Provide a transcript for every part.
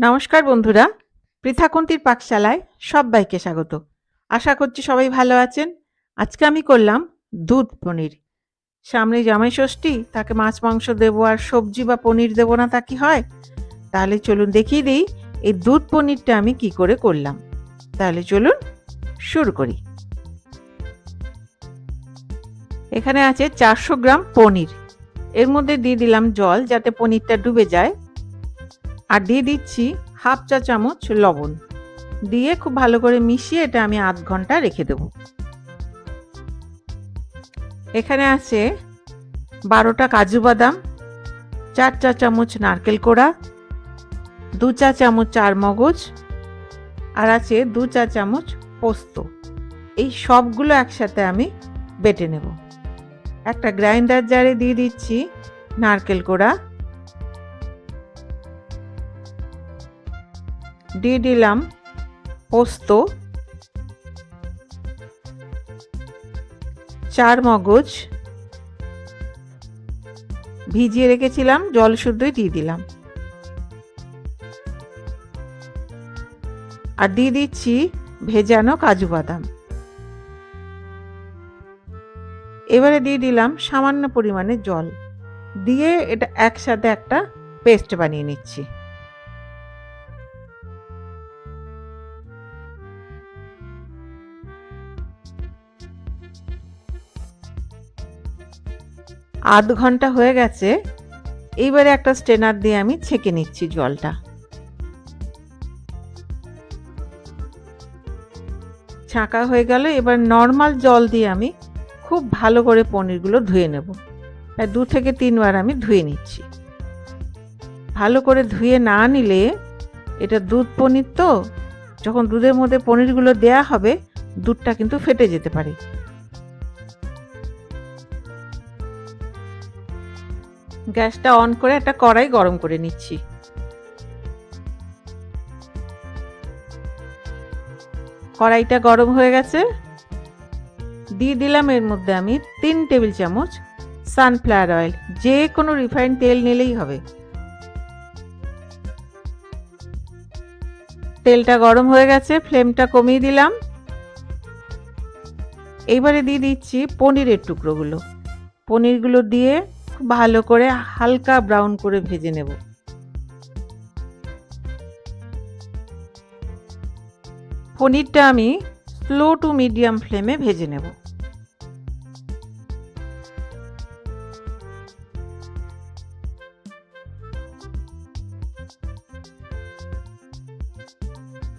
নমস্কার বন্ধুরা, পৃথাকুন্তির পাকশালায় সবাইকে স্বাগত। আশা করছি সবাই ভালো আছেন। আজকে আমি করলাম দুধ পনির। সামনে জামাই ষষ্ঠী, তাকে মাছ, মাংস দেবো আর সবজি বা পনির দেবো না তা কি হয়? তাহলে চলুন দেখিয়ে দিই এই দুধ পনিরটা আমি কি করে করলাম। তাহলে চলুন শুরু করি। এখানে আছে চারশো গ্রাম পনির। এর মধ্যে দিয়ে দিলাম জল যাতে পনিরটা ডুবে যায়। আর দিয়ে দিচ্ছি হাফ চা চামচ লবণ। দিয়ে খুব ভালো করে মিশিয়ে এটা আমি আধ ঘণ্টা রেখে দেব। এখানে আছে বারোটা কাজু বাদাম, চার চা চামচ নারকেল কোড়া, দু চা চামচ চার মগজ আর আছে দু চা চামচ পোস্ত। এই সবগুলো একসাথে আমি বেটে নেব। একটা গ্রাইন্ডার জারে দিয়ে দিচ্ছি নারকেল কোড়া দিয়ে দিলাম পোস্ত, চার মগজ, ভিজিয়ে রেখেছিলাম, জল শুদ্ধই দিয়ে দিলাম। আর দিয়ে দিচ্ছি ভেজানো কাজু বাদাম। এবারে দিয়ে দিলাম সামান্য পরিমাণে জল। দিয়ে এটা একসাথে একটা পেস্ট বানিয়ে নিচ্ছি। আধ ঘণ্টা হয়ে গেছে। এইবারে একটা স্টেনার দিয়ে আমি ছেঁকে নিচ্ছি জলটা। ছাঁকা হয়ে গেল, এবার নর্মাল জল দিয়ে আমি খুব ভালো করে পনিরগুলো ধুয়ে নেব। প্রায় দু থেকে তিনবার আমি ধুয়ে নিচ্ছি। ভালো করে ধুয়ে না নিলে, এটা দুধ পনির তো, যখন দুধের মধ্যে পনিরগুলো দেয়া হবে, দুধটা কিন্তু ফেটে যেতে পারে। গ্যাসটা অন করে একটা কড়াই গরম করে নিচ্ছি। কড়াইটা গরম হয়ে গেছে। দিয়ে দিলাম এর মধ্যে আমি তিন টেবিল চামচ সানফ্লাওয়ার অয়েল যে কোনো রিফাইন্ড তেল নিলেই হবে। তেলটা গরম হয়ে গেছে ফ্লেমটা কমিয়ে দিলাম। এইবারে দিয়ে দিচ্ছি পনিরের টুকরোগুলো। পনিরগুলো দিয়ে ভালো করে হালকা ব্রাউন করে ভেজে নেব। পনিরটা আমি স্লো টু মিডিয়াম ফ্লেমে ভেজে নেব।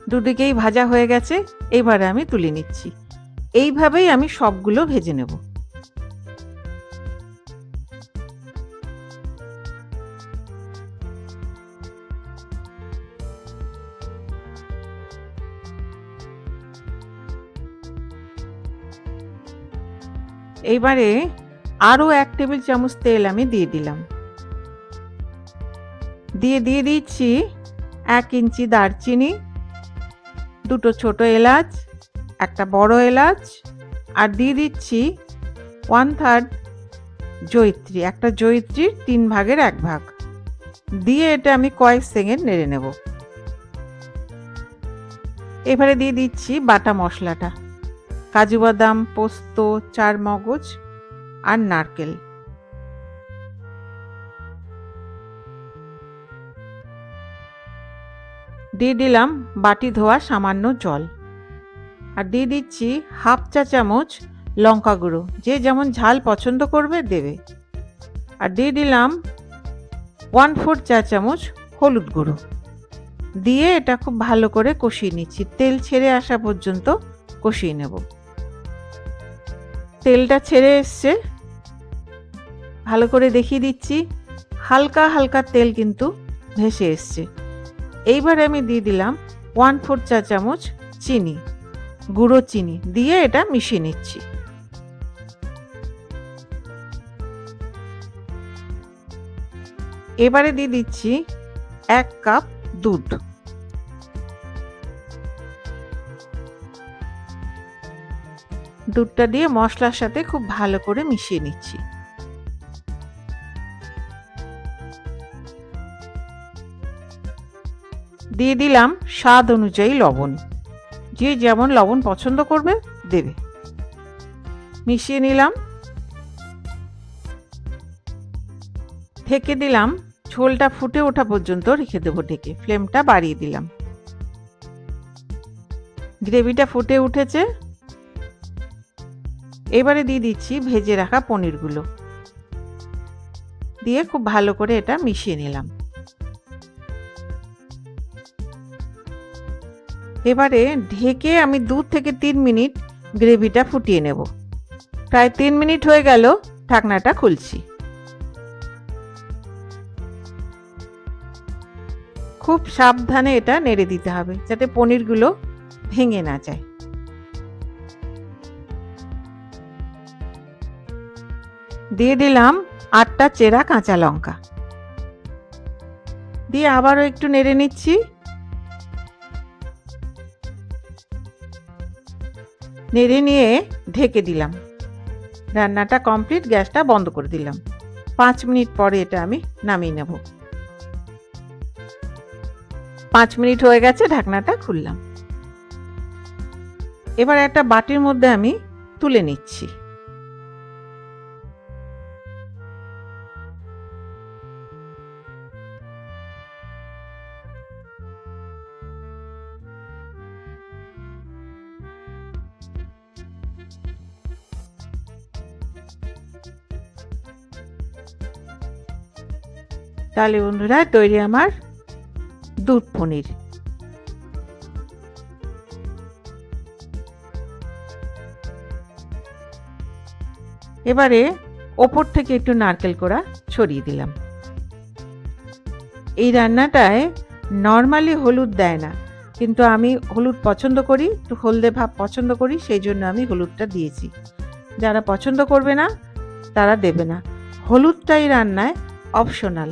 দুদিকেই ভাজা হয়ে গেছে এইবারে আমি তুলে নিচ্ছি। এইভাবেই আমি সবগুলো ভেজে নেব। এইবারে আরও এক টেবিল চামচ তেল আমি দিয়ে দিলাম। দিয়ে দিয়ে দিচ্ছি এক ইঞ্চি দারচিনি, দুটো ছোট এলাচ, একটা বড় এলাচ, আর দিয়ে দিচ্ছি ওয়ান থার্ড জৈত্রী একটা জৈত্রীর তিন ভাগের এক ভাগ। দিয়ে এটা আমি কয়েক সেকেন্ড নেড়ে নেব। এবারে দিয়ে দিচ্ছি বাটা মশলাটা। কাজু বাদাম, পোস্ত, চার মগজ আর নারকেল। দিয়ে দিলাম বাটি ধোয়া সামান্য জল। আর দিয়ে দিচ্ছি হাফ চা চামচ লঙ্কা গুঁড়ো। যে যেমন ঝাল পছন্দ করবে দেবে। আর দিয়ে দিলাম ওয়ান ফোর চা চামচ হলুদ গুঁড়ো। দিয়ে এটা খুব ভালো করে কষিয়ে নিচ্ছি। তেল ছেড়ে আসা পর্যন্ত কষিয়ে নেব। তেলটা ছেড়ে এসছে। ভালো করে দেখিয়ে দিচ্ছি। হালকা হালকা তেল কিন্তু ভেসে এসছে। এইবার আমি দিয়ে দিলাম ওয়ান ফোর চা চামচ চিনি, গুঁড়ো চিনি দিয়ে এটা মিশিয়ে নিচ্ছি। এবারে দিয়ে দিচ্ছি এক কাপ দুধ। দুধটা দিয়ে মশলার সাথে খুব ভালো করে মিশিয়ে নিচ্ছি। দিয়ে দিলাম স্বাদ অনুযায়ী লবণ। যে যেমন লবণ পছন্দ করবে, দেবে। মিশিয়ে নিলাম। ঢেকে দিলাম, ঝোলটা ফুটে ওঠা পর্যন্ত রেখে দেবো ঢেকে। ফ্লেমটা বাড়িয়ে দিলাম। গ্রেভিটা ফুটে উঠেছে এবারে দিয়ে দিচ্ছি ভেজে রাখা পনিরগুলো। দিয়ে খুব ভালো করে এটা মিশিয়ে নিলাম। এবারে ঢেকে আমি দু থেকে তিন মিনিট গ্রেভিটা ফুটিয়ে নেব। প্রায় তিন মিনিট হয়ে গেল, ঢাকনাটা খুলছি। খুব সাবধানে এটা নেড়ে দিতে হবে, যাতে পনিরগুলো ভেঙে না যায়। দিয়ে দিলাম আটটা চেরা কাঁচা লঙ্কা। দিয়ে আবারও একটু নেড়ে নিচ্ছি। নেড়ে নিয়ে ঢেকে দিলাম। রান্নাটা কমপ্লিট, গ্যাসটা বন্ধ করে দিলাম। পাঁচ মিনিট পরে এটা আমি নামিয়ে নেব। পাঁচ মিনিট হয়ে গেছে, ঢাকনাটা খুললাম। এবার একটা বাটির মধ্যে আমি তুলে নিচ্ছি। তাহলে বন্ধুরা, তৈরি আমার দুধ পনির। এবারে ওপর থেকে একটু নারকেল কোড়া ছড়িয়ে দিলাম। এই রান্নাটায় নর্মালি হলুদ দেয় না, কিন্তু আমি হলুদ পছন্দ করি, একটু হলদে ভাব পছন্দ করি, সেই জন্য আমি হলুদটা দিয়েছি। যারা পছন্দ করবে না, তারা দেবে না। হলুদটাই রান্নায় অপশনাল।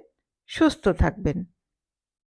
সুস্থ থাকবেন।